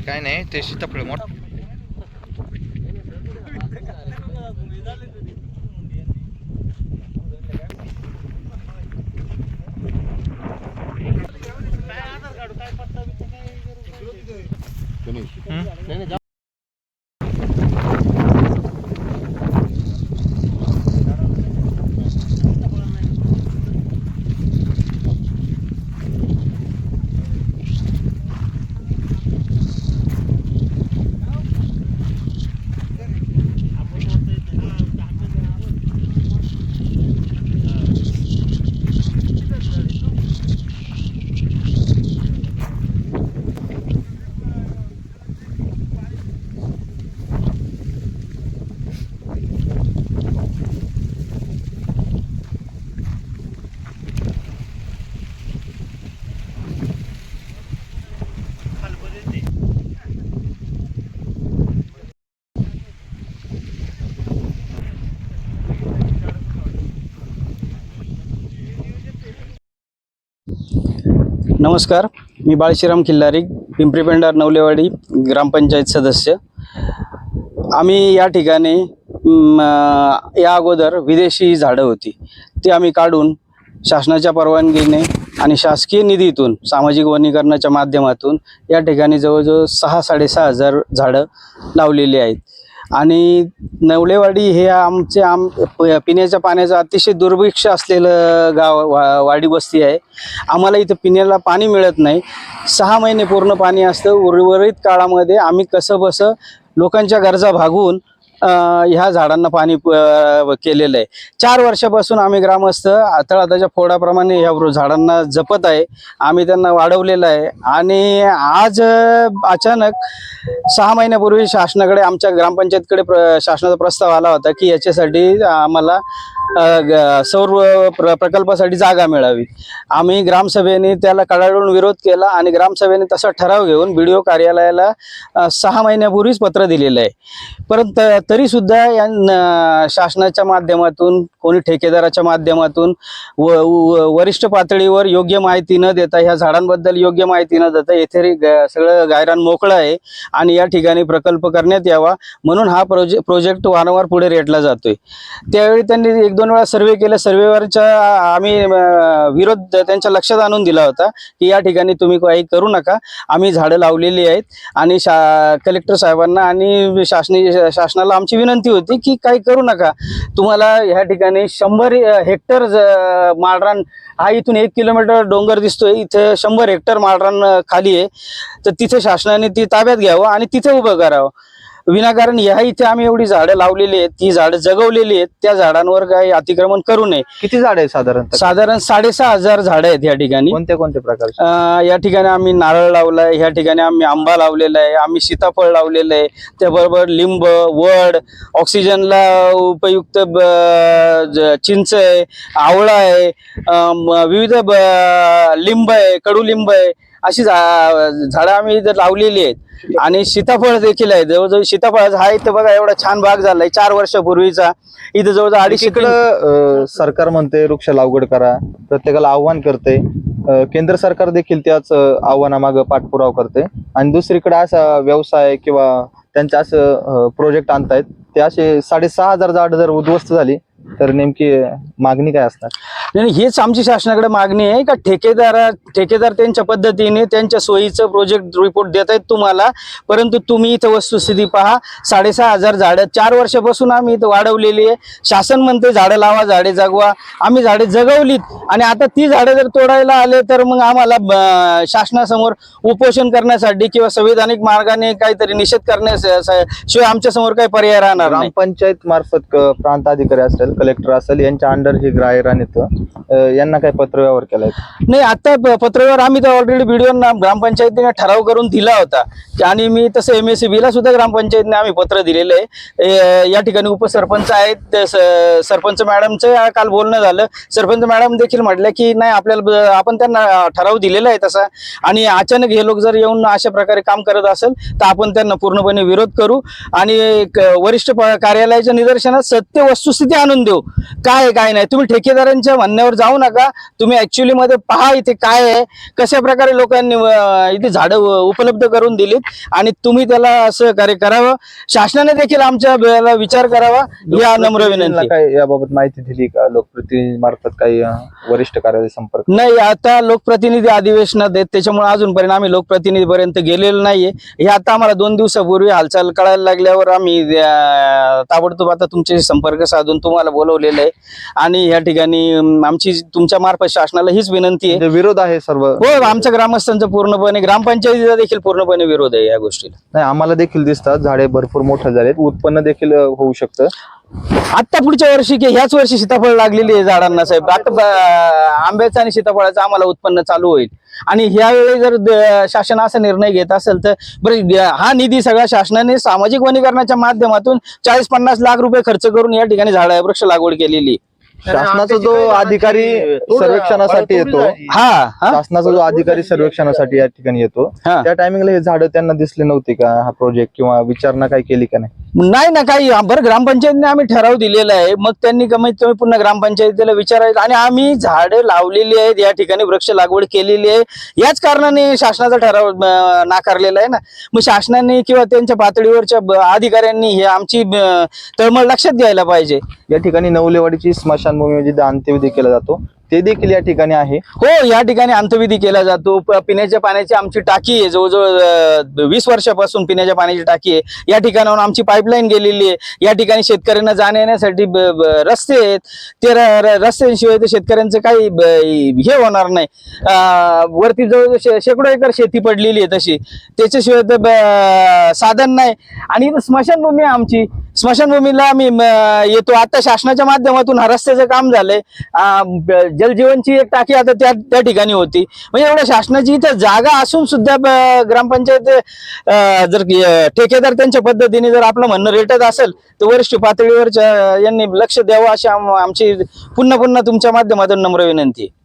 काय नाही ते सीताफळ मोठ. नमस्कार मी बाळशीराम खिल्लारी पिंपरी पेंडार नवलेवाडी ग्रामपंचायत सदस्य. आम्ही या ठिकाणी या अगोदर विदेशी झाडं होती. ती आम्ही काढून शासनाच्या परवानगीने आणि शासकीय निधीतून सामाजिक वनीकरणाच्या माध्यमातून या ठिकाणी जवळजवळ सहा साडेसहा हजार झाडं लावलेली आहेत. आणि नवलेवाडी हे आमचे आम प- पिण्याच्या पाण्याचं अतिशय दुर्भिक्ष असलेलं गाव वा वाडी वस्ती आहे. आम्हाला इथं पिण्याला पाणी मिळत नाही. सहा महिने पूर्ण पाणी असतं. उर्वरित काळामध्ये आम्ही कसं बसं लोकांच्या गरजा भागवून ह्या झाडांना पाणी केलेलं आहे. चार वर्षापासून आम्ही ग्रामस्थ तळाताच्या फोडाप्रमाणे ह्या झाडांना जपत आहे. आम्ही त्यांना वाढवलेलं आहे. आणि आज अचानक सहा महिन्यापूर्वी शासनाकडे आमच्या ग्रामपंचायतकडे प्र शासनाचा प्रस्ताव आला होता की याच्यासाठी आम्हाला ग- सौर प्र प्रकल्पासाठी जागा मिळावी. आम्ही ग्रामसभेने त्याला कडाडून विरोध केला आणि ग्रामसभेने तसा ठराव घेऊन बी डी ओ कार्यालयाला सहा महिन्यापूर्वीच पत्र दिलेलं आहे. परंतु तरी सुद्धा या न- शासनाच्या माध्यमातून कोणी ठेकेदाराच्या माध्यमातून व व- वरिष्ठ पातळीवर योग्य माहिती न देता ह्या झाडांबद्दल योग्य माहिती न देता येथे सगळं गायरान मोकळं आहे आणि या ठिकाणी प्रकल्प करण्यात यावा म्हणून हा प्रोजे प्रोजेक्ट वारंवार पुढे रेटला जातोय. त्यावेळी त्यांनी एक दोन वेळा सर्वे केला. सर्वेवरच्या आम्ही विरोध त्यांच्या लक्षात आणून दिला होता की या ठिकाणी तुम्ही काही करू नका. आम्ही झाडं लावलेली आहेत आणि शा कलेक्टर साहेबांना आणि शासनी शासनाला आमची विनंती होती की काही करू नका. तुम्हाला ह्या ठिकाणी शंभर हेक्टर माळरान हा इथून एक किलोमीटर डोंगर दिसतोय. इथं शंभर हेक्टर माळरान खाली आहे. तर तिथे शासनाने ती ताब्यात घ्यावं आणि तिथे उभं करावं. विनाकारण ह्या इथे आम्ही एवढी झाडं लावलेली आहेत ती झाडं जगवलेली आहेत त्या झाडांवर काही अतिक्रमण करू नये. किती झाड आहे साधारणतः? साधारण साडेसहा हजार झाडं आहेत या ठिकाणी. कोणत्या कोणत्या प्रकारचे अं, या ठिकाणी आम्ही नारळ लावलाय या ठिकाणी आम्ही आंबा लावलेला आहे आम्ही सीताफळ लावलेलं आहे त्याबरोबर लिंब वड ऑक्सिजनला उपयुक्त ब- ज- चिंच आहे आवळा आहे अं, म- विविध ब- लिंब आहे कडुलिंब आहे अशी झाडं आम्ही इथं लावलेली आहेत. आणि सीताफळ देखील आहे. जवळजवळ सीताफळाचा हा इथं बघा एवढा छान बाग झालाय. चार वर्षापूर्वीचा. इथं जवळजवळ अडीचशे इकडं सरकार म्हणते वृक्ष लागवड करा. प्रत्येकाला आव्हान करते. केंद्र सरकार देखील त्याच आव्हानामागं पाठपुरावा करते. आणि दुसरीकडे असा व्यवसाय किंवा त्यांचे असं प्रोजेक्ट आणतायत ते असे साडेसहा हजार झाड जर उद्ध्वस्त झाली तर नेमकी मागणी काय असणार? नाही हेच आमची शासनाकडे मागणी आहे का ठेकेदार ठेकेदार त्यांच्या पद्धतीने त्यांच्या सोयीचं प्रोजेक्ट रिपोर्ट देत आहेत तुम्हाला परंतु तुम्ही इथं वस्तुस्थिती पहा साडेसहा हजार झाडं चार वर्षापासून आम्ही इथं वाढवलेली आहे. शासन म्हणते झाडं लावा झाडे जगवा. आम्ही झाडे जगवलीत आणि आता ती झाडं जर तोडायला आले तर मग आम्हाला शासनासमोर उपोषण करण्यासाठी किंवा संविधानिक मार्गाने काहीतरी निषेध करण्याशिवाय आमच्यासमोर काही पर्याय राहणार ग्रामपंचायत मार्फत प्रांत अधिकारी असेल कलेक्टर असेल यांच्या अंडर हे ग्रायरान येतं यांना काय पत्रव्यवहार केलाय? नाही आता पत्रव्यवहार आम्ही तर ऑलरेडी व्हिडिओ ग्रामपंचायतीने ठराव करून दिला होता. आणि मी तसं एम एस ला सुद्धा ग्रामपंचायतीने आम्ही पत्र दिलेलं आहे. या ठिकाणी उपसरपंच आहेत सरपंच मॅडमचं काल बोलणं झालं. सरपंच मॅडम देखील म्हटलं की नाही आपल्याला आपण त्यांना ठराव दिलेला आहे तसा. आणि अचानक हे लोक जर येऊन अशा प्रकारे काम करत असेल तर आपण त्यांना पूर्णपणे विरोध करू. आणि वरिष्ठ प- कार्यालयाच्या निदर्शनात सत्य वस्तुस्थिती आणून देऊ. काय आहे काय नाही. तुम्ही ठेकेदारांच्या म्हणण्यावर जाऊ नका. तुम्ही ऍक्च्युली मध्ये पहा इथे काय आहे. कशा प्रकारे लोकांनी इथे झाडं उपलब्ध करून दिलीत. आणि तुम्ही त्याला असं कार्य करावं. शासनाने देखील आमच्या विचार करावा. या नम्र लोकप्रतिनिधींना विनंती काय याबाबत माहिती दिली का? लोकप्रतिनिधी मार्फत काही वरिष्ठ कार्यालय संपर्क? नाही आता लोकप्रतिनिधी अधिवेशनात आहेत त्याच्यामुळे अजूनपर्यंत आम्ही लोकप्रतिनिधीपर्यंत गेलेलो नाहीये. हे आता आम्हाला दोन दिवसापूर्वी हालचाल कळायला लागल्यावर आम्ही ताबडतोब आता तुमचे संपर्क साधून तुम्हाला बोलवलेलं आहे. आणि या ठिकाणी आमची तुमच्या मार्फत शासनाला हीच विनंती आहे. म्हणजे विरोध आहे सर्व. हो आमच्या ग्रामस्थांचा पूर्णपणे ग्रामपंचायतीचा देखील पूर्णपणे विरोध आहे या गोष्टीला. नाही आम्हाला देखील दिसतात झाडे भरपूर मोठे झालेत उत्पन्न देखील होऊ शकतं. आता पुढच्या वर्षी की ह्याच वर्षी सीताफळ लागलेली आहे झाडांना साहेब. आता आंब्याचं आणि सीताफळाचं आम्हाला उत्पन्न चालू होईल. आणि ह्यावेळी जर शासन असा निर्णय घेत असेल तर बरं द- हा निधी सगळा शासनाने सामाजिक वनीकरणाच्या माध्यमातून चाळीस पन्नास लाख रुपये खर्च करून या ठिकाणी झाड वृक्ष लागवड केलेली आहे. शासनाचा जो अधिकारी सर्वेक्षणासाठी येतो हा शासनाचा जो अधिकारी सर्वेक्षणासाठी या ठिकाणी येतो हा. त्या टायमिंगला हे झाडं त्यांना दिसले नव्हते का हा प्रोजेक्ट किंवा विचारणा काय केली का नाही? नाही ना काही बरं ग्रामपंचायतीने आम्ही ठराव दिलेला आहे. मग त्यांनी कमीत कमी पुन्हा ग्रामपंचायतीला विचारायचं? आणि आम्ही झाडं लावलेली आहेत या ठिकाणी वृक्ष लागवड केलेली आहे. याच कारणाने शासनाचा ठराव नाकारलेला आहे ना. मग शासनाने किंवा त्यांच्या पातळीवरच्या ब- अधिकाऱ्यांनी हे आमची तळमळ लक्षात घ्यायला पाहिजे. या ठिकाणी नवलेवाडीची स्मशानभूमी म्हणजे अंत्यविधी केला जातो ते देखील या ठिकाणी आहे. हो या ठिकाणी अंतविधी केला जातो. प- पिण्याच्या पाण्याची आमची टाकी आहे. जवळजवळ वीस वर्षापासून पिण्याच्या पाण्याची टाकी आहे. या ठिकाणाहून आमची पाईपलाईन गेलेली आहे. या ठिकाणी शेतकऱ्यांना जाण्यासाठी ब- ब- रस्ते आहेत. ते रस्त्यांशिवाय तर शेतकऱ्यांचं काही ब- हे होणार नाही. वरती जवळ शेकडो एकर शेती पडलेली आहे तशी. त्याच्याशिवाय तर ब- साधन नाही. आणि स्मशानभूमी आहे आमची. स्मशानभूमीला आम्ही येतो. आता शासनाच्या माध्यमातून हा रस्त्याचं काम झालंय. जलजीवनची एक टाकी आता त्या त्या ठिकाणी होती. म्हणजे एवढ्या शासनाची इथं जागा असून सुद्धा ग्रामपंचायत जर ठेकेदार त्यांच्या पद्धतीने जर आपलं म्हणणं रेटत असेल तर वरिष्ठ पातळीवर यांनी लक्ष द्यावं अशी आम- आमची पुन्हा पुन्हा तुमच्या माध्यमातून नम्र विनंती आहे.